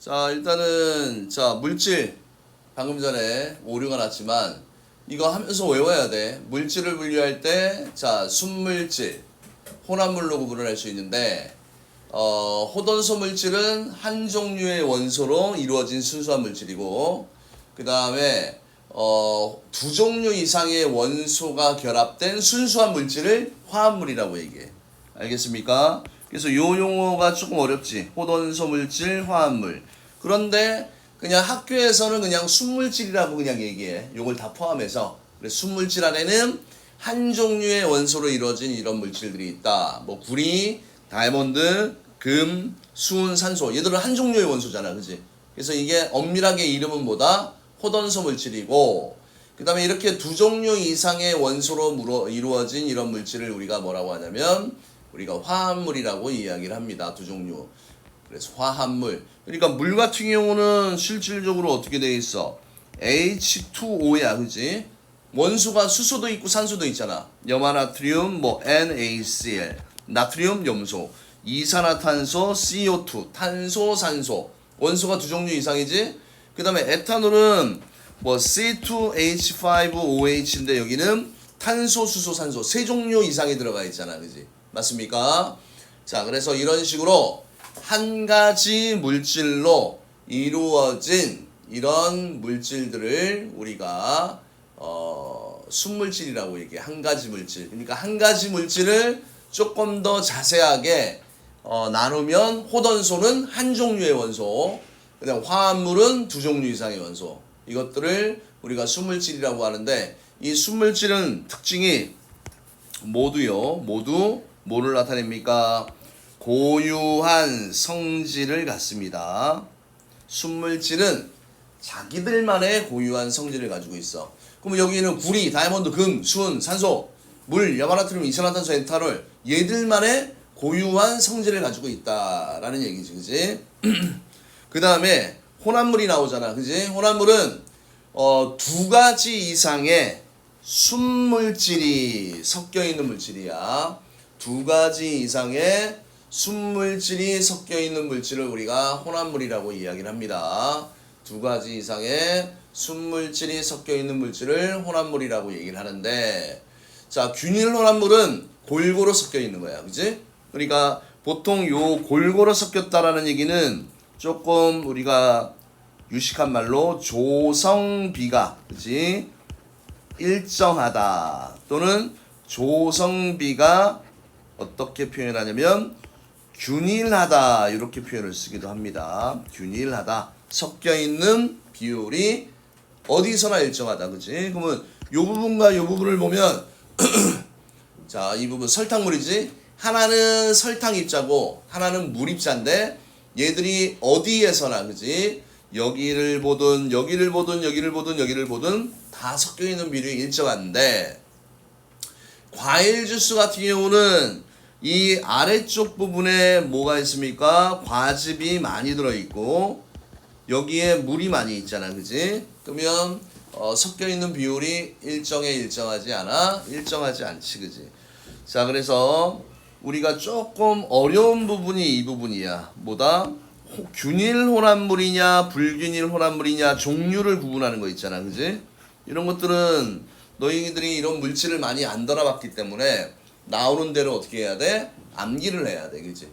자, 일단은 자, 물질 방금 전에 오류가 났지만 이거 하면서 외워야 돼. 물질을 분류할 때 자, 순물질, 혼합물로 구분을 할 수 있는데 어, 호돈소 물질은 한 종류의 원소로 이루어진 순수한 물질이고 그 다음에 어, 두 종류 이상의 원소가 결합된 순수한 물질을 화합물이라고 얘기해. 알겠습니까? 그래서 요 용어가 조금 어렵지. 호돈소 물질, 화합물. 그런데 그냥 학교에서는 그냥 순물질이라고 그냥 얘기해. 요걸 다 포함해서. 그래서 순물질 안에는 한 종류의 원소로 이루어진 이런 물질들이 있다. 뭐 구리, 다이아몬드, 금, 수은, 산소. 얘들은 한 종류의 원소잖아. 그지? 그래서 이게 엄밀하게 이름은 뭐다? 호돈소 물질이고 그 다음에 이렇게 두 종류 이상의 원소로 이루어진 이런 물질을 우리가 뭐라고 하냐면 우리가 화합물이라고 이야기를 합니다. 두 종류. 그래서 화합물. 그러니까 물 같은 경우는 실질적으로 어떻게 돼 있어? H2O야, 그지? 원소가 수소도 있고 산소도 있잖아. 염화나트륨, 뭐 NaCl, 나트륨, 염소, 이산화탄소, CO2, 탄소, 산소. 원소가 두 종류 이상이지? 그 다음에 에탄올은 뭐 C2H5OH인데 여기는 탄소, 수소, 산소 세 종류 이상이 들어가 있잖아, 그지? 맞습니까? 자, 그래서 이런 식으로 한 가지 물질로 이루어진 이런 물질들을 우리가 어, 순물질이라고 얘기해. 한 가지 물질. 그러니까 한 가지 물질을 조금 더 자세하게 어, 나누면 호던소는 한 종류의 원소, 그다음 화합물은 두 종류 이상의 원소. 이것들을 우리가 순물질이라고 하는데 이 순물질은 특징이 모두요. 모두 뭐를 나타냅니까? 고유한 성질을 갖습니다. 순물질은 자기들만의 고유한 성질을 가지고 있어. 그럼 여기는 구리, 다이아몬드, 금, 수은, 산소, 물, 염화나트륨, 이산화탄소, 에탄올 얘들만의 고유한 성질을 가지고 있다라는 얘기지, 그지? 그 다음에 혼합물이 나오잖아, 그지? 혼합물은 어, 두 가지 이상의 순물질이 섞여 있는 물질이야. 두 가지 이상의 순물질이 섞여 있는 물질을 우리가 혼합물이라고 이야기를 합니다. 두 가지 이상의 순물질이 섞여 있는 물질을 혼합물이라고 얘기를 하는데 자, 균일 혼합물은 골고루 섞여 있는 거야. 그지? 그러니까 보통 요 골고루 섞였다라는 얘기는 조금 우리가 유식한 말로 조성비가 그지? 일정하다 또는 조성비가 어떻게 표현하냐면 균일하다 이렇게 표현을 쓰기도 합니다. 균일하다 섞여 있는 비율이 어디서나 일정하다 그지? 그러면 요 부분과 요 부분을 보면 자 이 부분 설탕물이지 하나는 설탕 입자고 하나는 물 입자인데 얘들이 어디에서나 그지? 여기를 보든 여기를 보든 여기를 보든 여기를 보든 다 섞여 있는 비율이 일정한데 과일 주스 같은 경우는 이 아래쪽 부분에 뭐가 있습니까? 과즙이 많이 들어 있고 여기에 물이 많이 있잖아, 그지? 그러면 어, 섞여 있는 비율이 일정에 일정하지 않아? 일정하지 않지, 그지? 자, 그래서 우리가 조금 어려운 부분이 이 부분이야. 뭐다? 호- 균일 혼합물이냐, 불균일 혼합물이냐, 종류를 구분하는 거 있잖아, 그지? 이런 것들은 너희들이 이런 물질을 많이 안 달아봤기 때문에 나오는 대로 어떻게 해야 돼? 암기를 해야 돼, 그지?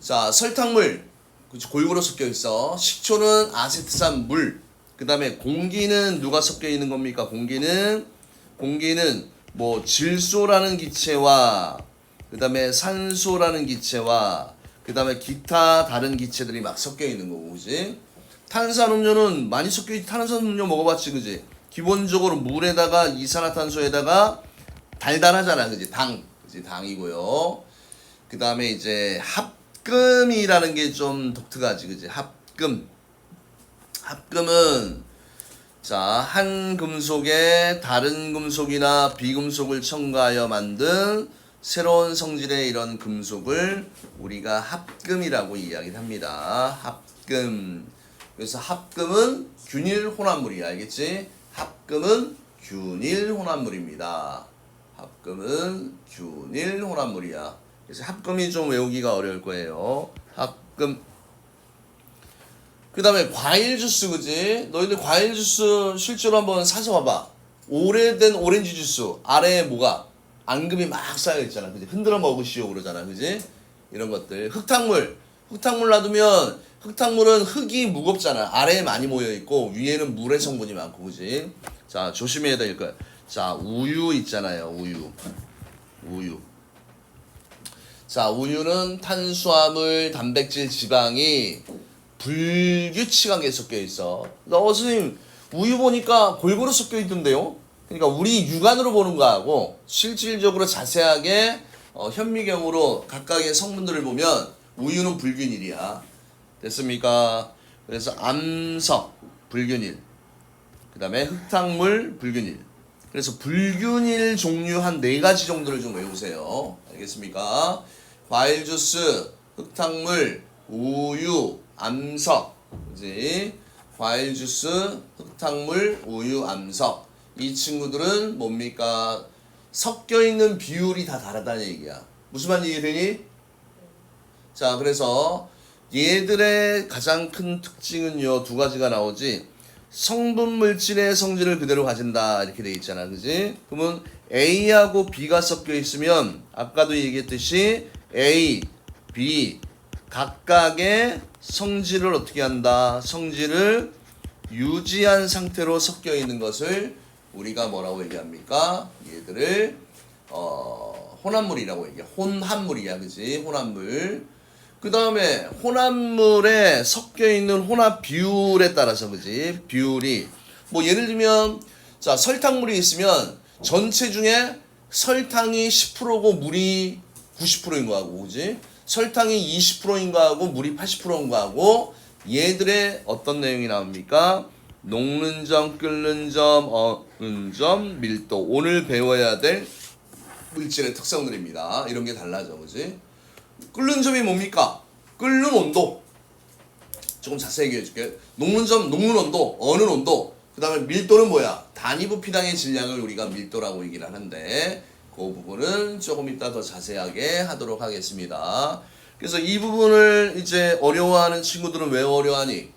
자, 설탕물. 그치, 골고루 섞여 있어. 식초는 아세트산 물. 그 다음에 공기는 누가 섞여 있는 겁니까? 공기는, 공기는 뭐 질소라는 기체와, 그 다음에 산소라는 기체와, 그 다음에 기타 다른 기체들이 막 섞여 있는 거고, 그지? 탄산음료는 많이 섞여 있, 탄산음료 먹어봤지, 그지? 기본적으로 물에다가 이산화탄소에다가 달달하잖아, 그지? 당, 그지? 당이고요. 그 다음에 이제 합금이라는 게 좀 독특하지, 그지? 합금. 합금은 자, 한 금속에 다른 금속이나 비금속을 첨가하여 만든 새로운 성질의 이런 금속을 우리가 합금이라고 이야기를 합니다. 합금. 그래서 합금은 균일 혼합물이야. 알겠지? 합금은 균일 혼합물입니다. 합금은 균일 혼합물이야. 그래서 합금이 좀 외우기가 어려울 거예요. 합금. 그 다음에 과일 주스, 그지? 너희들 과일 주스 실제로 한번 사서 봐봐. 오래된 오렌지 주스, 아래에 뭐가? 앙금이 막 쌓여있잖아. 그지? 흔들어 먹으시오, 그러잖아. 그지? 이런 것들. 흙탕물. 흙탕물 놔두면, 흙탕물은 흙이 무겁잖아. 아래에 많이 모여있고, 위에는 물의 성분이 많고, 그지? 자, 조심해야 될 거야. 자, 우유 있잖아요. 우유. 우유. 자, 우유는 탄수화물, 단백질, 지방이 불규칙하게 섞여 있어. 나 어, 선생님, 우유 보니까 골고루 섞여 있던데요? 그러니까 우리 육안으로 보는 거하고 실질적으로 자세하게 어, 현미경으로 각각의 성분들을 보면 우유는 불균일이야. 됐습니까? 그래서 암석, 불균일. 그 다음에 흙탕물, 불균일. 그래서 불균일 종류 한 네 가지 정도를 좀 외우세요. 알겠습니까? 과일 주스, 흙탕물, 우유, 암석. 그지? 과일 주스, 흙탕물, 우유, 암석. 이 친구들은 뭡니까? 섞여 있는 비율이 다 다르다는 얘기야. 무슨 말 이해되니? 자, 그래서 얘들의 가장 큰 특징은요, 두 가지가 나오지. 성분 물질의 성질을 그대로 가진다. 이렇게 돼 있잖아. 그지? 그러면 A하고 B가 섞여 있으면 아까도 얘기했듯이 A, B 각각의 성질을 어떻게 한다? 성질을 유지한 상태로 섞여 있는 것을 우리가 뭐라고 얘기합니까? 얘들을 어, 혼합물이라고 얘기해. 혼합물이야. 그지? 혼합물 그 다음에 혼합물에 섞여 있는 혼합 비율에 따라서 그지? 비율이. 뭐 예를 들면 자 설탕물이 있으면 전체 중에 설탕이 10%고 물이 90%인 거하고 그지? 설탕이 20%인 거하고 물이 80%인 거하고 얘들의 어떤 내용이 나옵니까? 녹는 점 끓는 점 어는 점 밀도. 오늘 배워야 될 물질의 특성들입니다. 이런 게 달라져 그지 끓는 점이 뭡니까? 끓는 온도. 조금 자세히 얘기해 줄게. 녹는 점, 녹는 온도, 어느 온도. 그 다음에 밀도는 뭐야? 단위 부 피당의 질량을 우리가 밀도라고 얘기를 하는데, 그 부분은 조금 이따 더 자세하게 하도록 하겠습니다. 그래서 이 부분을 이제 어려워하는 친구들은 왜 어려워하니?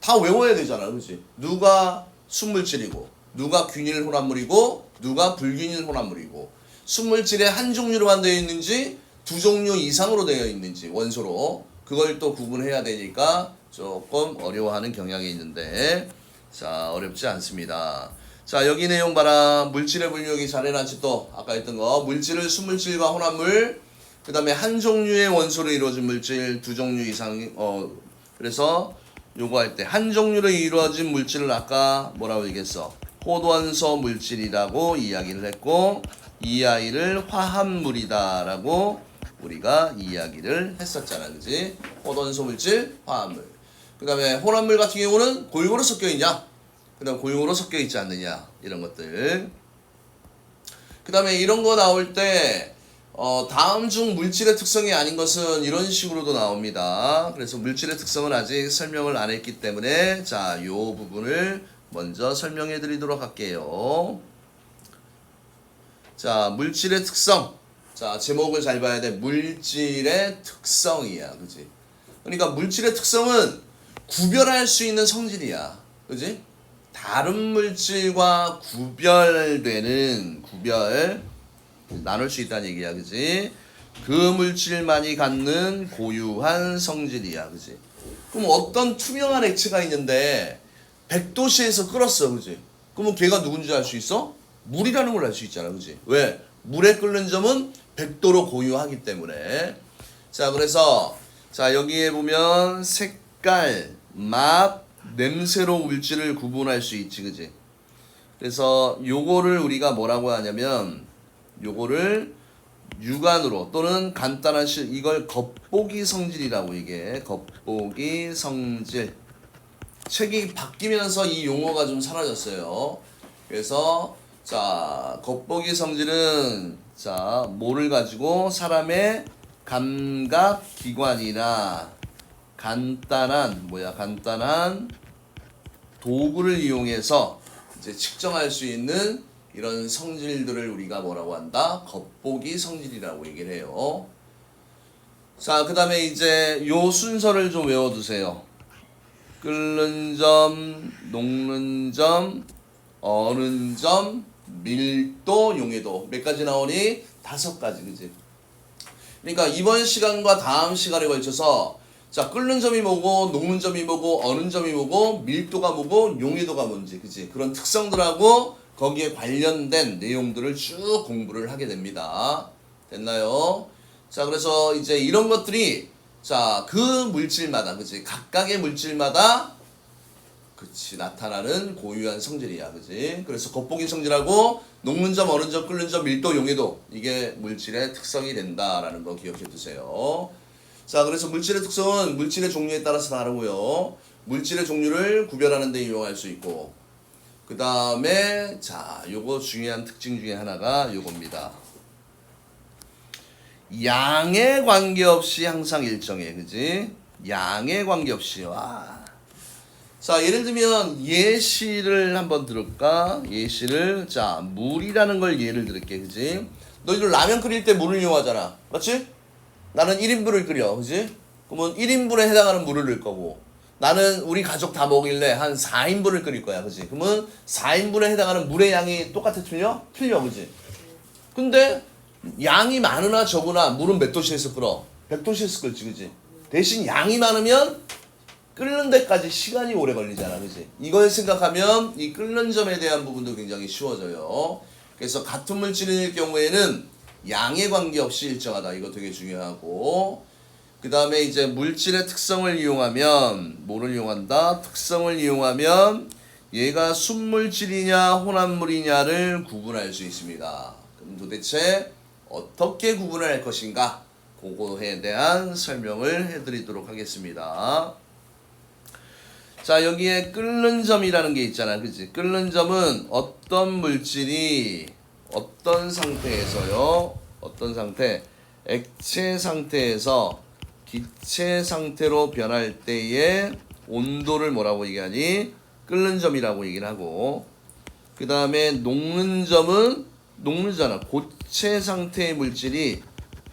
다 외워야 되잖아, 그지? 누가 순물질이고, 누가 균일 혼합물이고, 누가 불균일 혼합물이고, 순물질의 한 종류로만 되어 있는지, 두 종류 이상으로 되어 있는지 원소로 그걸 또 구분해야 되니까 조금 어려워하는 경향이 있는데 자 어렵지 않습니다. 자 여기 내용 봐라. 물질의 분류기 잘 해놨지 또 아까 했던 거. 물질을 순물질과 혼합물 그 다음에 한 종류의 원소로 이루어진 물질 두 종류 이상 어 그래서 요거 할 때 한 종류로 이루어진 물질을 아까 뭐라고 얘기했어? 호돈소 물질이라고 이야기를 했고 이 아이를 화합물이다라고 우리가 이야기를 했었잖아, 그지? 호돈소 물질, 화합물. 그 다음에 혼합물 같은 경우는 골고루 섞여 있냐? 그 다음 골고루 섞여 있지 않느냐? 이런 것들. 그 다음에 이런 거 나올 때, 어, 다음 중 물질의 특성이 아닌 것은 이런 식으로도 나옵니다. 그래서 물질의 특성은 아직 설명을 안 했기 때문에, 자, 요 부분을 먼저 설명해 드리도록 할게요. 자, 물질의 특성. 자, 제목을 잘 봐야 돼. 물질의 특성이야. 그지? 그러니까 물질의 특성은 구별할 수 있는 성질이야. 그지? 다른 물질과 구별되는 구별 나눌 수 있다는 얘기야. 그지? 그 물질만이 갖는 고유한 성질이야. 그지? 그럼 어떤 투명한 액체가 있는데 100도씨에서 끓었어. 그지? 그러면 걔가 누군지 알 수 있어? 물이라는 걸 알 수 있잖아. 그지? 왜? 물에 끓는 점은 100도로 고유하기 때문에. 자 그래서 자 여기에 보면 색깔, 맛, 냄새로 물질을 구분할 수 있지 그지? 그래서 요거를 우리가 뭐라고 하냐면 요거를 육안으로 또는 간단한 실 이걸 겉보기 성질이라고 이게. 겉보기 성질. 책이 바뀌면서 이 용어가 좀 사라졌어요. 그래서 자 겉보기 성질은 자, 뭐를 가지고 사람의 감각 기관이나 간단한 뭐야 간단한 도구를 이용해서 이제 측정할 수 있는 이런 성질들을 우리가 뭐라고 한다? 겉보기 성질이라고 얘기를 해요. 자, 그 다음에 이제 요 순서를 좀 외워두세요. 끓는 점, 녹는 점, 어는 점, 밀도, 용해도. 몇 가지 나오니? 다섯 가지, 그지? 그러니까 이번 시간과 다음 시간에 걸쳐서 자 끓는 점이 뭐고 녹는 점이 뭐고 어는 점이 뭐고 밀도가 뭐고 용해도가 뭔지 그지? 그런 특성들하고 거기에 관련된 내용들을 쭉 공부를 하게 됩니다. 됐나요? 자 그래서 이제 이런 것들이 자 그 물질마다 그지? 각각의 물질마다 그치 나타나는 고유한 성질이야 그지? 그래서 겉보기 성질하고 녹는 점 어는 점 끓는 점 밀도 용해도 이게 물질의 특성이 된다라는 거 기억해 두세요. 자 그래서 물질의 특성은 물질의 종류에 따라서 다르고요. 물질의 종류를 구별하는 데 이용할 수 있고 그 다음에 자 요거 중요한 특징 중에 하나가 요겁니다. 양에 관계없이 항상 일정해 그지? 양에 관계없이 와 자, 예를 들면 예시를 한번 들을까? 예시를 자, 물이라는 걸 예를 들을게. 그지? 너희들 라면 끓일 때 물을 이용하잖아. 맞지? 나는 1인분을 끓여. 그지? 그러면 1인분에 해당하는 물을 넣을 거고 나는 우리 가족 다 먹일래 한 4인분을 끓일 거야. 그지? 그러면 4인분에 해당하는 물의 양이 똑같아 틀려? 틀려. 그지? 근데 양이 많으나 적으나 물은 몇 도씨에서 끓어? 100도씨에서 끓지. 그지? 대신 양이 많으면 끓는 데까지 시간이 오래 걸리잖아, 그지? 이걸 생각하면 이 끓는 점에 대한 부분도 굉장히 쉬워져요. 그래서 같은 물질일 경우에는 양에 관계없이 일정하다. 이거 되게 중요하고. 그 다음에 이제 물질의 특성을 이용하면, 뭐를 이용한다? 특성을 이용하면 얘가 순물질이냐, 혼합물이냐를 구분할 수 있습니다. 그럼 도대체 어떻게 구분할 것인가? 그거에 대한 설명을 해드리도록 하겠습니다. 자 여기에 끓는 점이라는 게 있잖아. 그치? 끓는 점은 어떤 물질이 어떤 상태에서요? 어떤 상태? 액체 상태에서 기체 상태로 변할 때의 온도를 뭐라고 얘기하니? 끓는 점이라고 얘기를 하고. 그 다음에 녹는 점은 녹는잖아. 고체 상태의 물질이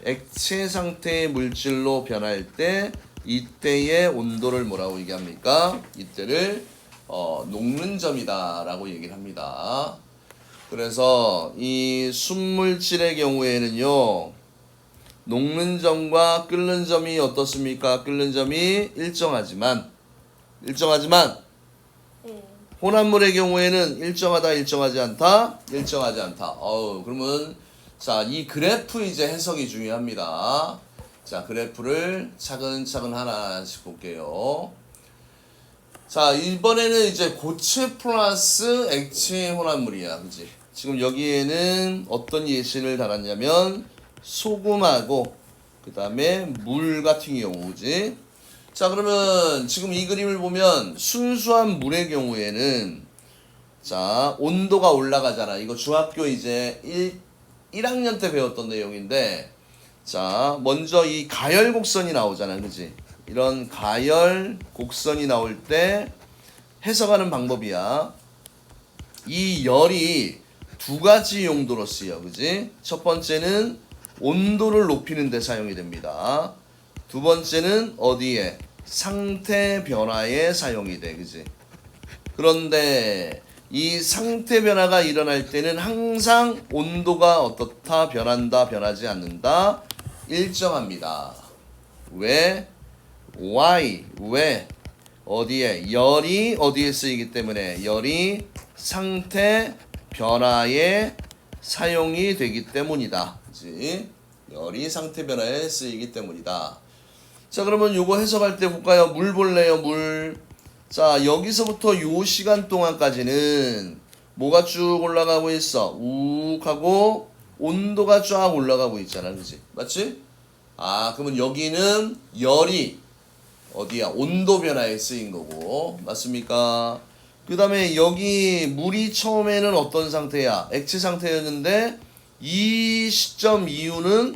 액체 상태의 물질로 변할 때 이때의 온도를 뭐라고 얘기합니까? 이때를 어, 녹는 점이다라고 얘기를 합니다. 그래서 이 순물질의 경우에는요. 녹는 점과 끓는 점이 어떻습니까? 끓는 점이 일정하지만 일정하지만 혼합물의 경우에는 일정하다 일정하지 않다 일정하지 않다. 어우 그러면 자 이 그래프 이제 해석이 중요합니다. 자, 그래프를 차근차근 하나씩 볼게요. 자, 이번에는 이제 고체 플러스 액체 혼합물이야. 그지? 지금 여기에는 어떤 예시를 달았냐면 소금하고 그 다음에 물 같은 경우지. 자, 그러면 지금 이 그림을 보면 순수한 물의 경우에는 자, 온도가 올라가잖아. 이거 중학교 이제 1, 1학년 때 배웠던 내용인데 자, 먼저 이 가열 곡선이 나오잖아. 그지? 이런 가열 곡선이 나올 때 해석하는 방법이야. 이 열이 두 가지 용도로 쓰여. 그지? 첫 번째는 온도를 높이는 데 사용이 됩니다. 두 번째는 어디에? 상태 변화에 사용이 돼. 그지? 그런데 이 상태 변화가 일어날 때는 항상 온도가 어떻다 변한다 변하지 않는다 일정합니다. 왜? why? 왜? 어디에? 열이 어디에 쓰이기 때문에 열이 상태 변화에 사용이 되기 때문이다. 그지? 열이 상태 변화에 쓰이기 때문이다. 자, 그러면 요거 해석할 때 볼까요? 물 볼래요, 물. 자, 여기서부터 요 시간 동안까지는 뭐가 쭉 올라가고 있어? 욱 하고 온도가 쫙 올라가고 있잖아. 그지? 맞지? 아, 그러면 여기는 열이 어디야? 온도 변화에 쓰인 거고. 맞습니까? 그 다음에 여기 물이 처음에는 어떤 상태야? 액체 상태였는데 이 시점 이후는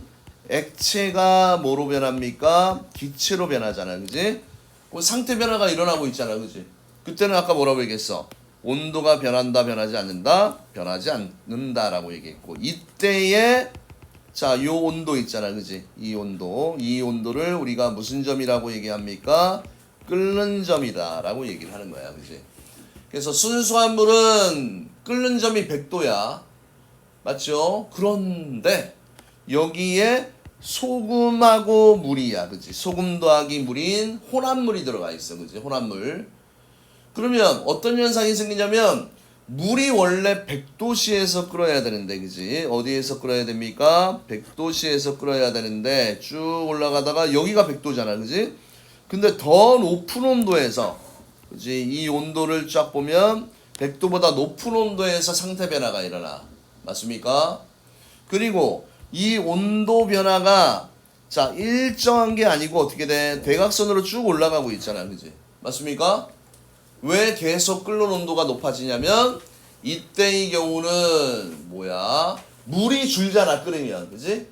액체가 뭐로 변합니까? 기체로 변하잖아. 그지? 그 상태 변화가 일어나고 있잖아. 그지? 그때는 아까 뭐라고 얘기했어? 온도가 변한다, 변하지 않는다, 변하지 않는다라고 얘기했고 이때에 자, 요 온도 있잖아, 그지? 이 온도, 이 온도를 우리가 무슨 점이라고 얘기합니까? 끓는 점이다 라고 얘기를 하는 거야, 그지? 그래서 순수한 물은 끓는 점이 100도야. 맞죠? 그런데 여기에 소금하고 물이야, 그지? 소금 더하기 물인 혼합물이 들어가 있어, 그지? 혼합물. 그러면 어떤 현상이 생기냐면 물이 원래 100도씨에서 끓어야 되는데, 그지? 어디에서 끓어야 됩니까? 100도씨에서 끓어야 되는데 쭉 올라가다가 여기가 100도잖아, 그지? 근데 더 높은 온도에서 그지? 이 온도를 쫙 보면 100도보다 높은 온도에서 상태 변화가 일어나. 맞습니까? 그리고 이 온도 변화가 자, 일정한 게 아니고 어떻게 돼? 대각선으로 쭉 올라가고 있잖아. 그지? 맞습니까? 왜 계속 끓는 온도가 높아지냐면 이때의 경우는 뭐야? 물이 줄잖아, 끓으면. 그지?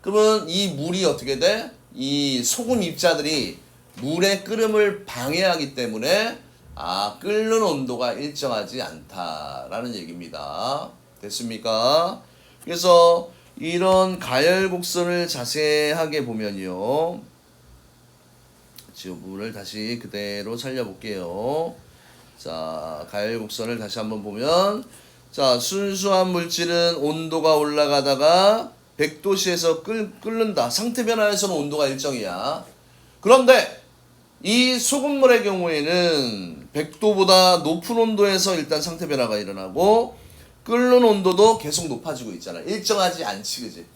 그러면 이 물이 어떻게 돼? 이 소금 입자들이 물의 끓음을 방해하기 때문에 아 끓는 온도가 일정하지 않다라는 얘기입니다. 됐습니까? 그래서 이런 가열 곡선을 자세하게 보면요. 지우분을 다시 그대로 살려볼게요. 자, 가열 곡선을 다시 한번 보면 자, 순수한 물질은 온도가 올라가다가 100도씨에서 끓, 끓는다. 상태 변화에서는 온도가 일정이야. 그런데 이 소금물의 경우에는 100도보다 높은 온도에서 일단 상태 변화가 일어나고 끓는 온도도 계속 높아지고 있잖아. 일정하지 않지, 그지?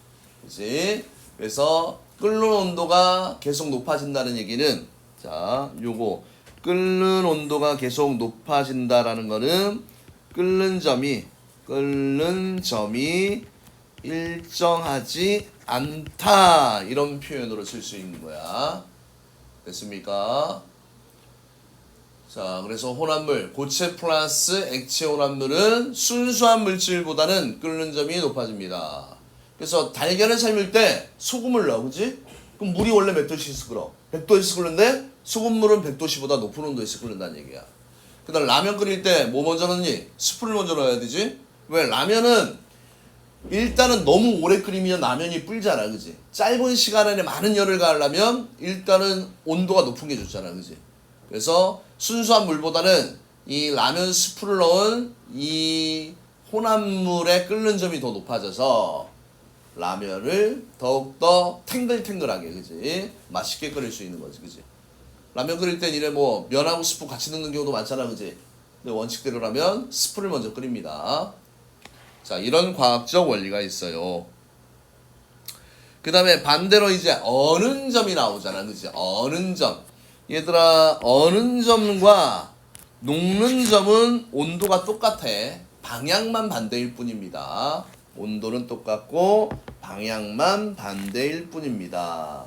그지? 그래서 끓는 온도가 계속 높아진다는 얘기는 자, 요거 끓는 온도가 계속 높아진다라는 거는 끓는 점이 끓는 점이 일정하지 않다 이런 표현으로 쓸 수 있는 거야. 됐습니까? 자, 그래서 혼합물, 고체 플러스 액체 혼합물은 순수한 물질보다는 끓는 점이 높아집니다. 그래서 달걀을 삶을 때 소금을 넣어, 그지? 그럼 물이 원래 몇 도씨에서 끓어? 100도에서 끓는데 소금물은 100도씨보다 높은 온도에서 끓는다는 얘기야. 그 다음 라면 끓일 때 뭐 먼저 넣니? 스프를 먼저 넣어야 되지? 왜? 라면은 일단은 너무 오래 끓이면 라면이 불잖아, 그지? 짧은 시간 안에 많은 열을 가하려면 일단은 온도가 높은 게 좋잖아, 그지? 그래서 순수한 물보다는 이 라면 스프를 넣은 이 혼합물의 끓는 점이 더 높아져서 라면을 더욱더 탱글탱글하게, 그지? 맛있게 끓일 수 있는 거지, 그지? 라면 끓일 땐 이래 뭐 면하고 스프 같이 넣는 경우도 많잖아, 그지? 근데 원칙대로라면 스프를 먼저 끓입니다. 자, 이런 과학적 원리가 있어요. 그 다음에 반대로 이제 어는 점이 나오잖아. 그지? 어는 점. 얘들아, 어는 점과 녹는 점은 온도가 똑같아. 방향만 반대일 뿐입니다. 온도는 똑같고, 방향만 반대일 뿐입니다.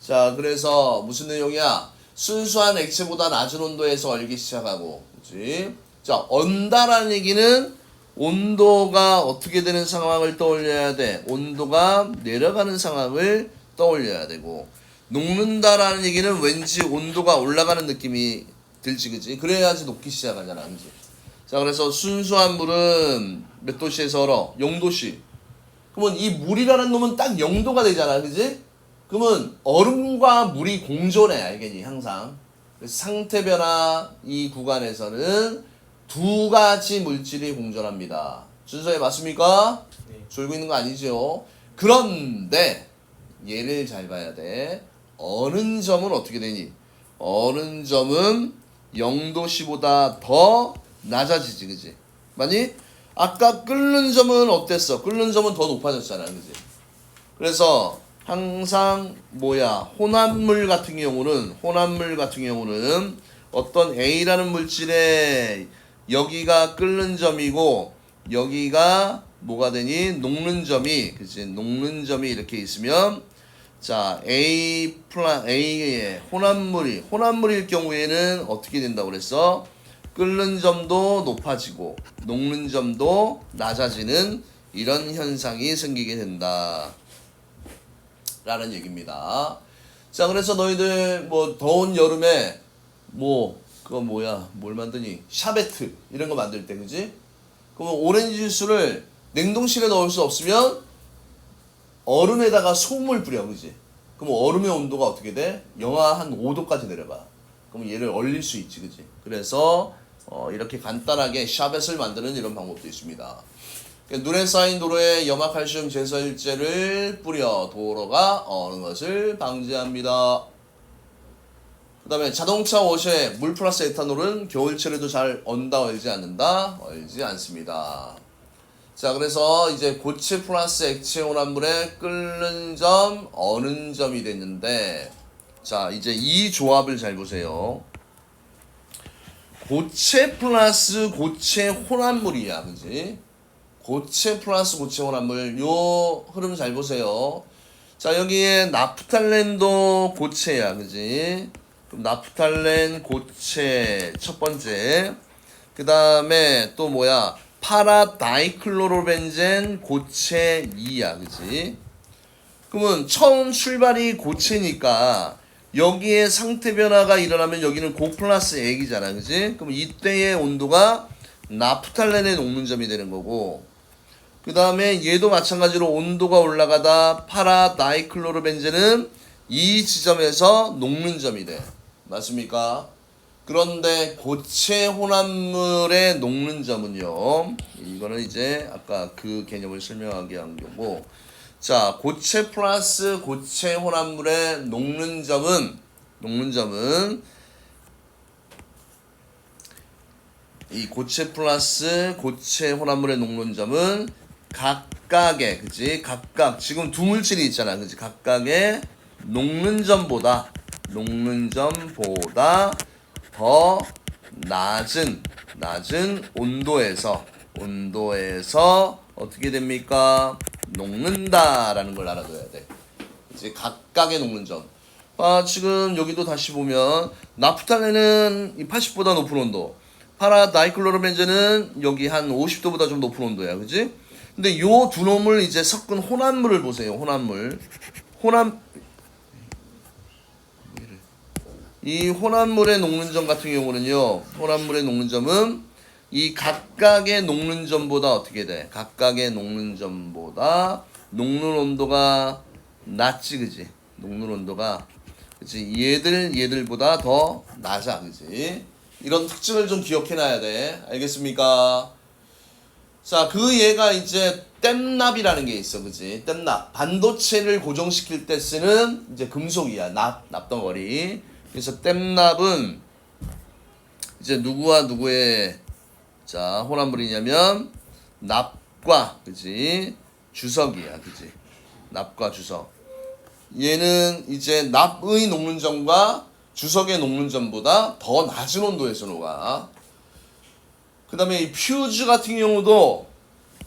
자, 그래서 무슨 내용이야? 순수한 액체보다 낮은 온도에서 얼기 시작하고, 그지? 자, 언다라는 얘기는 온도가 어떻게 되는 상황을 떠올려야 돼? 온도가 내려가는 상황을 떠올려야 되고 녹는다라는 얘기는 왠지 온도가 올라가는 느낌이 들지 그지? 그래야지 녹기 시작하잖아 그지? 자 그래서 순수한 물은 몇 도씨에서 얼어? 0도씨 그러면 이 물이라는 놈은 딱 0도가 되잖아 그지? 그러면 얼음과 물이 공존해 알겠니 항상 상태 변화 이 구간에서는 두 가지 물질이 공존합니다. 순서에 맞습니까? 네. 졸고 있는 거 아니죠? 그런데 얘를 잘 봐야 돼. 어는 점은 어떻게 되니? 어는 점은 0도씨보다 더 낮아지지, 그지? 맞니? 아까 끓는 점은 어땠어? 끓는 점은 더 높아졌잖아, 그지? 그래서 항상 뭐야 혼합물 같은 경우는 혼합물 같은 경우는 어떤 A라는 물질의 여기가 끓는 점이고 여기가 뭐가 되니 녹는 점이 그치 녹는 점이 이렇게 있으면 자 A 플라 A의 혼합물이 혼합물일 경우에는 어떻게 된다고 그랬어? 끓는 점도 높아지고 녹는 점도 낮아지는 이런 현상이 생기게 된다. 라는 얘기입니다. 자, 그래서 너희들 뭐 더운 여름에 뭐 그거 뭐야? 뭘 만드니? 샤베트 이런 거 만들 때 그지? 그러면 오렌지 주스를 냉동실에 넣을 수 없으면 얼음에다가 소금을 뿌려 그지? 그럼 얼음의 온도가 어떻게 돼? 영하 한 5도까지 내려가. 그럼 얘를 얼릴 수 있지, 그지? 그래서 어, 이렇게 간단하게 샤벳을 만드는 이런 방법도 있습니다. 그러니까 눈에 쌓인 도로에 염화칼슘 제설제를 뿌려 도로가 어는 것을 방지합니다. 그 다음에 자동차 워셔에 물 플러스 에탄올은 겨울철에도 잘 언다 얼지 않는다? 얼지 않습니다. 자 그래서 이제 고체 플러스 액체 혼합물의 끓는 점, 어는 점이 됐는데 자 이제 이 조합을 잘 보세요. 고체 플러스 고체 혼합물이야 그지? 고체 플러스 고체 혼합물 요 흐름 잘 보세요. 자 여기에 나프탈렌도 고체야 그지? 그럼 나프탈렌 고체 첫 번째 그 다음에 또 뭐야 파라다이클로로벤젠 고체 2야 그지? 그러면 처음 출발이 고체니까 여기에 상태 변화가 일어나면 여기는 고 플러스 액이잖아 그지? 그럼 이때의 온도가 나프탈렌의 녹는 점이 되는 거고 그 다음에 얘도 마찬가지로 온도가 올라가다 파라 다이클로로벤젠은 이 지점에서 녹는 점이 돼 맞습니까? 그런데 고체 혼합물의 녹는 점은요 이거는 이제 아까 그 개념을 설명하기 위한 거고 자, 고체 플러스 고체 혼합물의 녹는 점은 녹는 점은 이 고체 플러스 고체 혼합물의 녹는 점은 각각의 그지 각각 지금 두 물질이 있잖아. 그지 각각의 녹는 점보다 녹는 점보다 더 낮은 낮은 온도에서 온도에서 어떻게 됩니까? 녹는다라는 걸 알아둬야 돼. 이제 각각의 녹는 점. 아, 지금 여기도 다시 보면 나프탈렌은 이 80보다 높은 온도. 파라 다이클로로벤젠은 여기 한 50도보다 좀 높은 온도야. 그지? 근데 요 두 놈을 이제 섞은 혼합물을 보세요. 혼합물. 혼합 이 혼합물의 녹는 점 같은 경우는요. 혼합물의 녹는 점은 이 각각의 녹는 점보다 어떻게 돼? 각각의 녹는 점보다 녹는 온도가 낮지, 그지? 녹는 온도가 그지? 얘들 얘들보다 더 낮아, 그지? 이런 특징을 좀 기억해놔야 돼. 알겠습니까? 자, 그 얘가 이제 땜납이라는 게 있어, 그지? 땜납. 반도체를 고정시킬 때 쓰는 이제 금속이야, 납, 납덩어리. 그래서 땜납은 이제 누구와 누구의 자, 혼합물이냐면 납과 그지 주석이야, 그지 납과 주석. 얘는 이제 납의 녹는 점과 주석의 녹는 점보다 더 낮은 온도에서 녹아. 그 다음에 이 퓨즈 같은 경우도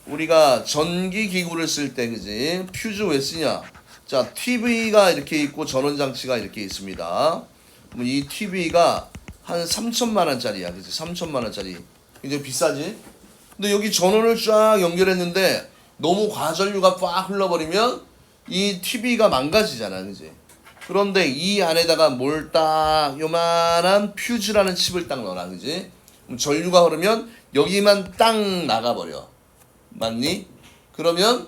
우리가 전기 기구를 쓸 때 그지 퓨즈 왜 쓰냐? 자, TV가 이렇게 있고 전원 장치가 이렇게 있습니다. 그럼 이 TV가 한 3천만 원짜리야, 그지 3천만 원짜리. 굉장히 비싸지. 근데 여기 전원을 쫙 연결했는데 너무 과전류가 빡 흘러버리면 이 TV가 망가지잖아, 그지? 그런데 이 안에다가 뭘 딱 요만한 퓨즈라는 칩을 딱 넣어라, 그지? 전류가 흐르면 여기만 딱 나가버려. 맞니? 그러면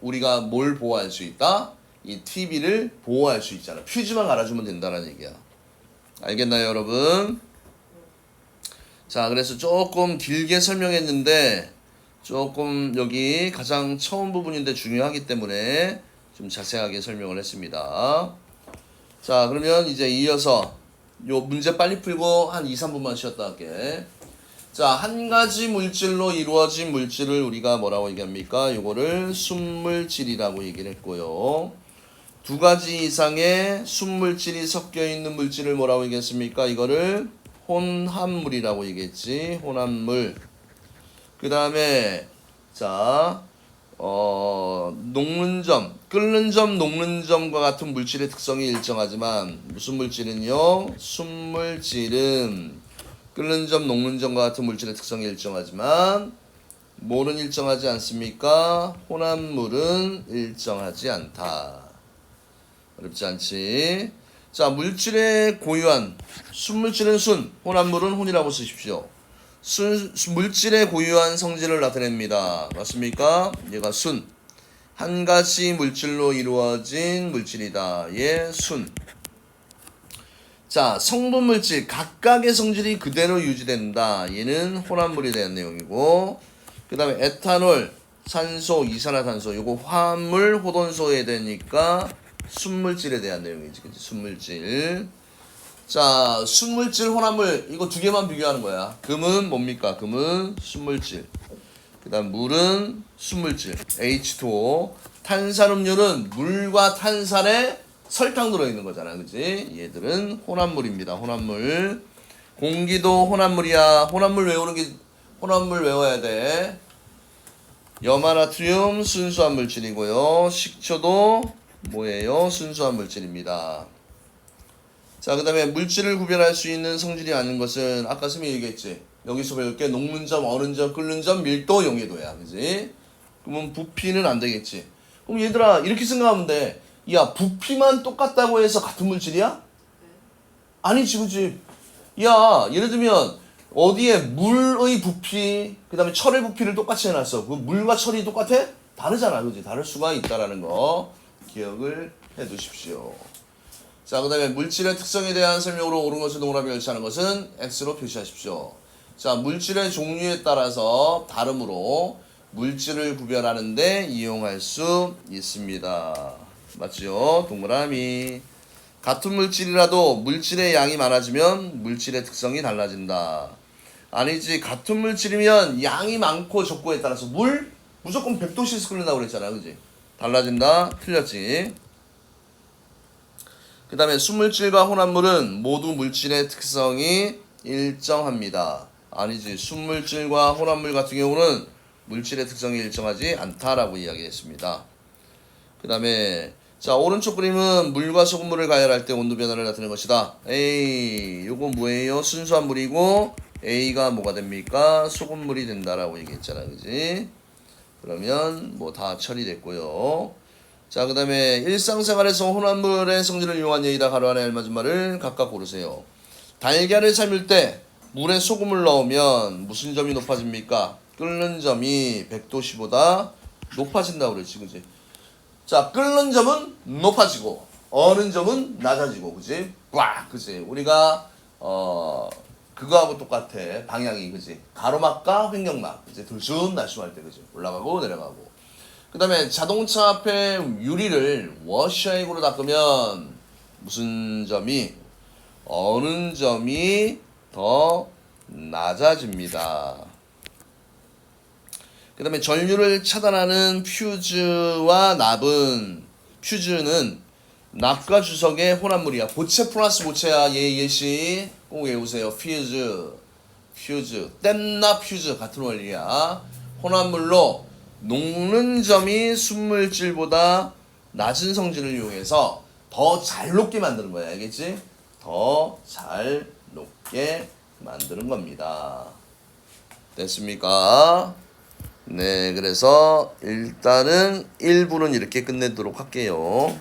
우리가 뭘 보호할 수 있다? 이 TV를 보호할 수 있잖아. 퓨즈만 갈아주면 된다는 얘기야. 알겠나요, 여러분? 자, 그래서 조금 길게 설명했는데 조금 여기 가장 처음 부분인데 중요하기 때문에 좀 자세하게 설명을 했습니다. 자, 그러면 이제 이어서 요 문제 빨리 풀고 한 2, 3분만 쉬었다 할게. 자, 한 가지 물질로 이루어진 물질을 우리가 뭐라고 얘기합니까? 요거를 순물질이라고 얘기를 했고요. 두 가지 이상의 순물질이 섞여 있는 물질을 뭐라고 얘기했습니까? 이거를 혼합물이라고 얘기했지. 혼합물. 그 다음에 자, 어, 녹는 점, 끓는 점, 녹는 점과 같은 물질의 특성이 일정하지만 무슨 물질은요? 순물질은 끓는 점, 녹는 점과 같은 물질의 특성이 일정하지만 뭐는 일정하지 않습니까? 혼합물은 일정하지 않다. 어렵지 않지? 자, 물질의 고유한 순물질은 순, 혼합물은 혼이라고 쓰십시오. 순, 물질의 고유한 성질을 나타냅니다. 맞습니까? 얘가 순. 한 가지 물질로 이루어진 물질이다. 얘 순. 자, 성분 물질 각각의 성질이 그대로 유지된다. 얘는 혼합물에 대한 내용이고, 그 다음에 에탄올, 산소, 이산화탄소, 요거 화합물, 호돈소에 되니까 순물질에 대한 내용이지, 그치? 순물질. 자, 순물질, 혼합물, 이거 두 개만 비교하는 거야. 금은 뭡니까? 금은 순물질. 그 다음 물은 순물질, H2O. 탄산음료는 물과 탄산에 설탕 들어있는 거잖아, 그지? 얘들은 혼합물입니다, 혼합물. 공기도 혼합물이야. 혼합물 외우는 게, 혼합물 외워야 돼. 염화나트륨 순수한 물질이고요. 식초도 뭐예요? 순수한 물질입니다. 자, 그 다음에 물질을 구별할 수 있는 성질이 아닌 것은 아까 선생님이 얘기했지. 여기서 배울 게 녹는 점, 어는 점, 끓는 점, 밀도, 용해도야. 그지? 그러면 부피는 안 되겠지. 그럼 얘들아, 이렇게 생각하면 돼. 야, 부피만 똑같다고 해서 같은 물질이야? 아니지, 그지? 야, 예를 들면, 어디에 물의 부피, 그 다음에 철의 부피를 똑같이 해놨어. 그 물과 철이 똑같아? 다르잖아, 그지? 다를 수가 있다라는 거 기억을 해 두십시오. 자, 그 다음에 물질의 특성에 대한 설명으로 옳은 것을 동그라미 열치하는 것은 X로 표시하십시오. 자, 물질의 종류에 따라서 다름으로 물질을 구별하는데 이용할 수 있습니다. 맞죠? 동그라미. 같은 물질이라도 물질의 양이 많아지면 물질의 특성이 달라진다. 아니지, 같은 물질이면 양이 많고 적고에 따라서 물 무조건 100도씩 끓는다고 그랬잖아. 그지? 달라진다? 틀렸지? 그 다음에 순물질과 혼합물은 모두 물질의 특성이 일정합니다. 아니지, 순물질과 혼합물 같은 경우는 물질의 특성이 일정하지 않다라고 이야기했습니다. 그 다음에 자 오른쪽 그림은 물과 소금물을 가열할 때 온도 변화를 나타내는 것이다. A 요거 뭐예요? 순수한 물이고 A가 뭐가 됩니까? 소금물이 된다라고 얘기했잖아, 그지? 그러면 뭐 다 처리됐고요. 자, 그 다음에 일상생활에서 혼합물의 성질을 이용한 예의다 가로 안에 알맞은 말을 각각 고르세요. 달걀을 삶을 때 물에 소금을 넣으면 무슨 점이 높아집니까? 끓는 점이 100도씨보다 높아진다고 그랬지, 그지? 자, 끓는 점은 높아지고, 어는 점은 낮아지고, 그지? 꽉, 그지? 우리가, 어, 그거하고 똑같아. 방향이, 그지? 가로막과 횡격막? 들숨 날숨할 때, 그지? 올라가고 내려가고. 그 다음에 자동차 앞에 유리를 워셔액으로 닦으면 무슨 점이, 어느 점이 더 낮아집니다. 그 다음에 전류를 차단하는 퓨즈와 납은 퓨즈는 납과 주석의 혼합물이야. 보체 플러스 보체야. 예, 예시 꼭 외우세요. 퓨즈, 퓨즈, 땜납 퓨즈 같은 원리야. 혼합물로 녹는 점이 순물질보다 낮은 성질을 이용해서 더 잘 녹게 만드는 거야. 알겠지? 더 잘 녹게 만드는 겁니다. 됐습니까? 네, 그래서 일단은 1부는 이렇게 끝내도록 할게요.